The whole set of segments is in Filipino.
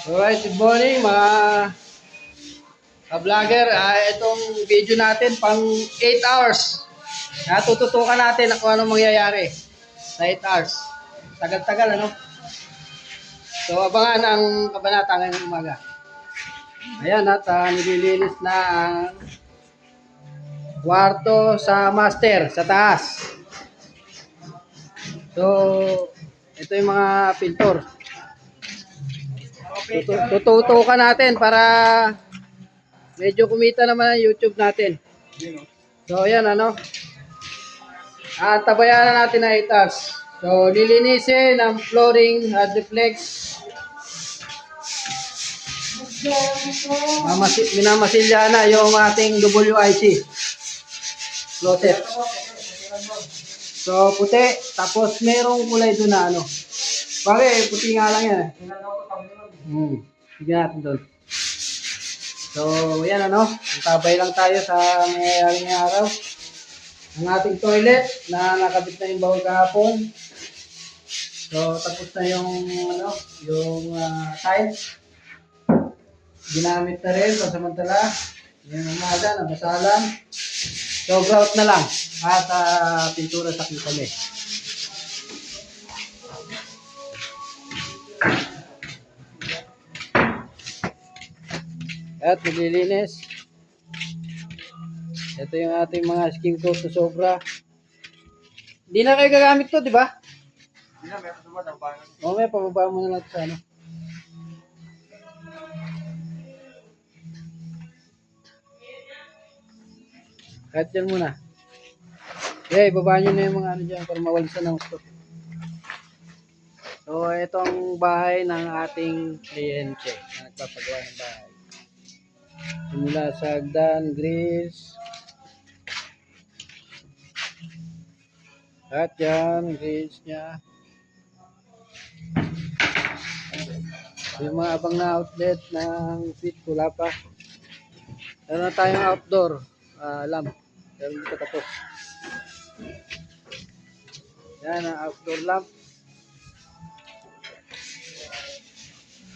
Alright, good morning mga ka-vlogger. Ah, itong video natin pang 8 hours. Natututukan natin kung anong mangyayari sa 8 hours. Tagal-tagal ano? So abangan ang kabanata ngayong umaga. Ayan at ah, nililinis na ang kwarto sa master sa taas. So ito yung mga pintor. Tutu- Tututukan natin para medyo kumita naman ang YouTube natin. So, yan ano. At tabayanan natin na itas. So, lilinisin ang flooring at deflex. Mamasi- minamasilya na yung ating WIC. Closet. So, puti. Tapos, merong kulay doon na ano. Pare, puti nga lang yan. Hmm. Sige natin doon. So, yan ano. Tabay lang tayo sa mayayari ngayong araw. Ang ating toilet na nakabit na yung bawal kahapon. So, tapos na yung ano, yung ah, tiles. Ginamit na rin pansamantala. Yung umaga, nabasalan. So, grout na lang. At ah, pintura sa kami. At naglilinis. Ito yung ating mga skin coat na sobra. Hindi na kayo gagamit to, di ba? Oo, may pababa mo na lang sa ano. Kahit yan muna. Okay, baba nyo na yung mga ano dyan para mawalisan ng gusto. So, ito ang bahay ng ating kliyente na nagpapagawa ng bahay. Simula sa hagdan, grills. At yan, grills niya. Yung mga abang na outlet ng fit, wala pa. Meron na tayong outdoor ah, lamp. Pero hindi pa tapos. Yan ang outdoor lamp.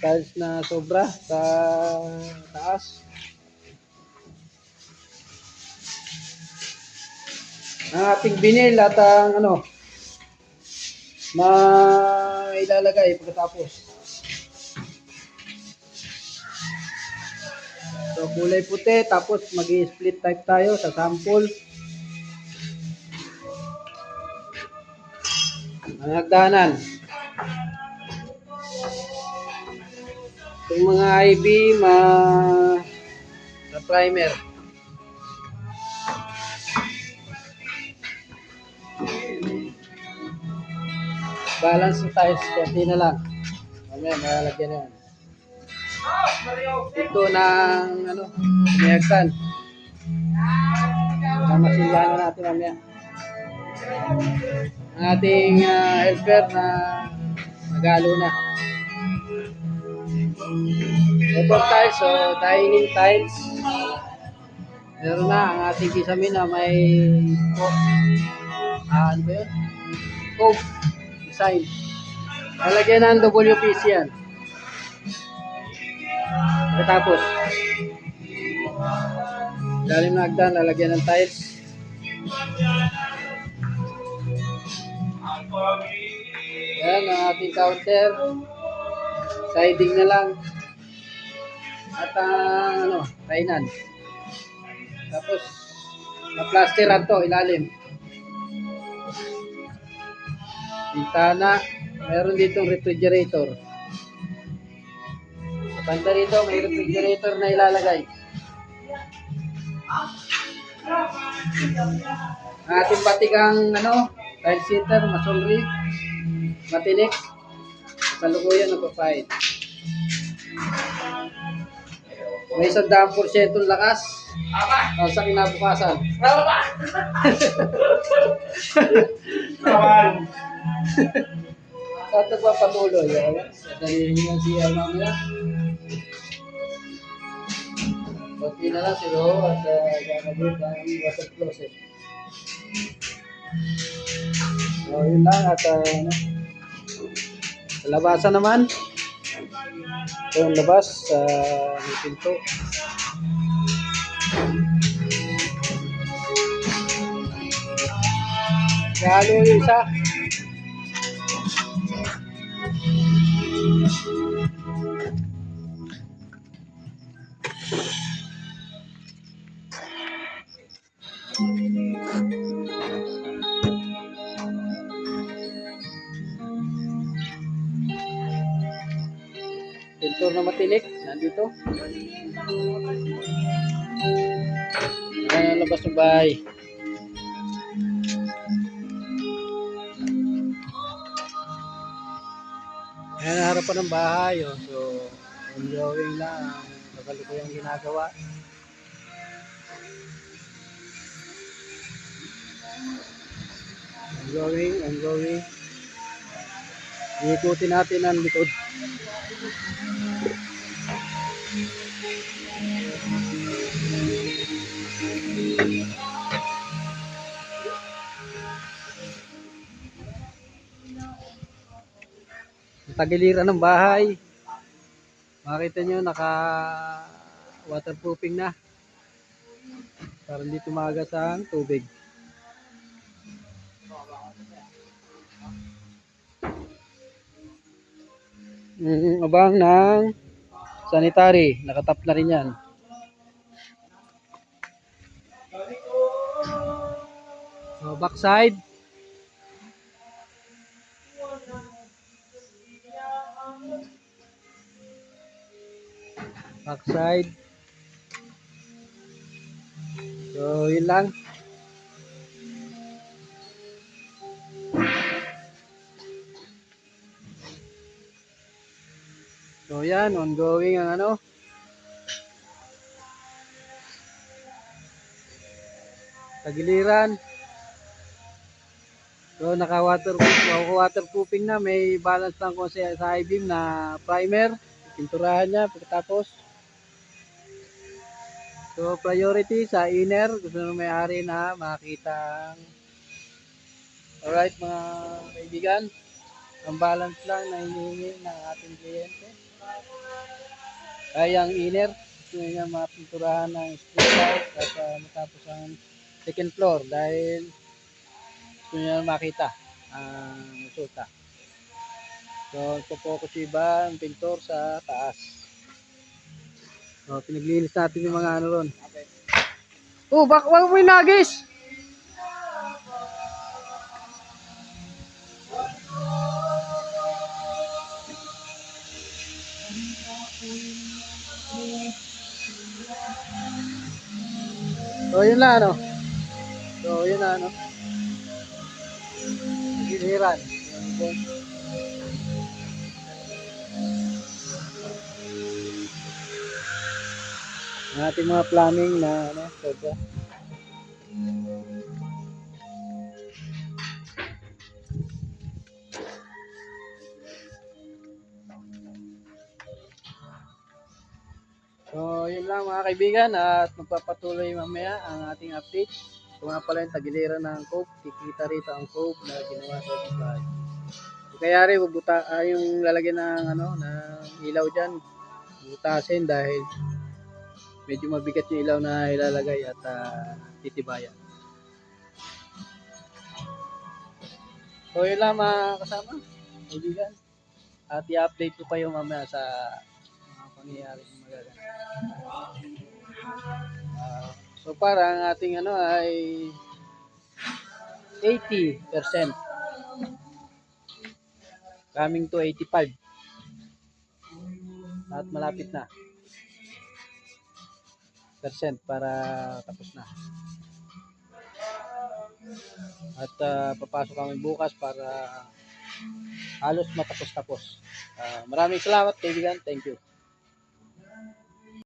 Tiles na sobra sa taas. Ang ating binil at ang ano na ilalagay pagkatapos. So kulay puti tapos mag-split type tayo sa sample. Ang hagdanan. Itong mga IB ma sa primer. Balance ng tiles, konti na lang. Mamaya, malalagyan na yan. Ito ng ano, mayagtan. Mamasila na natin mamaya. Ang ating ah, helper na nagalo na. Ito tiles, so dining tiles. Meron na ang ating kisame na may co- ah, ano ba yun? Cove design. Lalagyan ng WPC yan. Pagkatapos, dalim na hagdan, lalagyan ng tiles. Yan ang ating counter. Siding na lang. At ang ano, kainan. Tapos, na-plasteran to, ilalim. Bintana. Meron ditong refrigerator. Banda rito, may refrigerator na ilalagay. Ang ating batikang ano, tile sitter, masonry, matinik, kalukuyan nagpa-fight. May isang daang porsyentong lakas. Aba! Sa kinabukasan. At nagpapatuloy. eh. Dalihin niya si mamaya. Kunti na lang si Ro at uh, gagawin ang water closet. So, yun lang at uh, ano, sa labasan naman, yung labas sa may pinto. Lalo yung isa. Pintor na matinik, nandito. Ayan labas ng bahay. Harapan ng bahay. Oh. So, ongoing lang. Kakalukuyang ginagawa. Ongoing, ongoing. Iikutin natin ang likod. Tagiliran ng bahay. Makita nyo, naka waterproofing na. Para hindi tumagas ang tubig. Mm, abang ng sanitary. Nakatap na rin yan. So, backside. Backside. So, yun lang. So, yan. Ongoing ang ano. Tagiliran. So, naka-water waterproofing na. May balance lang ko sa, sa I-beam na primer. Pinturahan niya pagkatapos. So, priority sa inner. Gusto nung may-ari na makita ang Alright, mga kaibigan. Ang balance lang na hinihingi ng ating kliyente. Ay, ang inner. Gusto niya mapinturahan ng split out at uh, matapos ang second floor dahil gusto niya makita ang resulta. So, ipopokus yung iba ang pintor sa taas. So, pinaglinis natin yung mga ano ron. Oh, bak wag mo yung nagis! So, yun na ano. So, yun na ano. Giliran. Yung ang ating mga planning na ano, sobra. So, yun lang mga kaibigan at magpapatuloy mamaya ang ating update. Ito nga pala yung tagiliran ng cove. Kikita rito ang cove na ginawa sa bahay. Kaya rin, bubuta, ah, yung lalagyan ng, ano, ng ilaw dyan, butasin dahil medyo mabigat yung ilaw na ilalagay at ah, titibayan. So yun lang mga kasama, kaibigan. At i-update ko kayo mamaya sa mga pangyayari ng magaganap. Ah, so para ang ating ano ay 80% coming to 85 at malapit na para tapos na. At ah, papasok kami bukas para halos matapos-tapos. Ah, maraming salamat kaibigan. Thank you.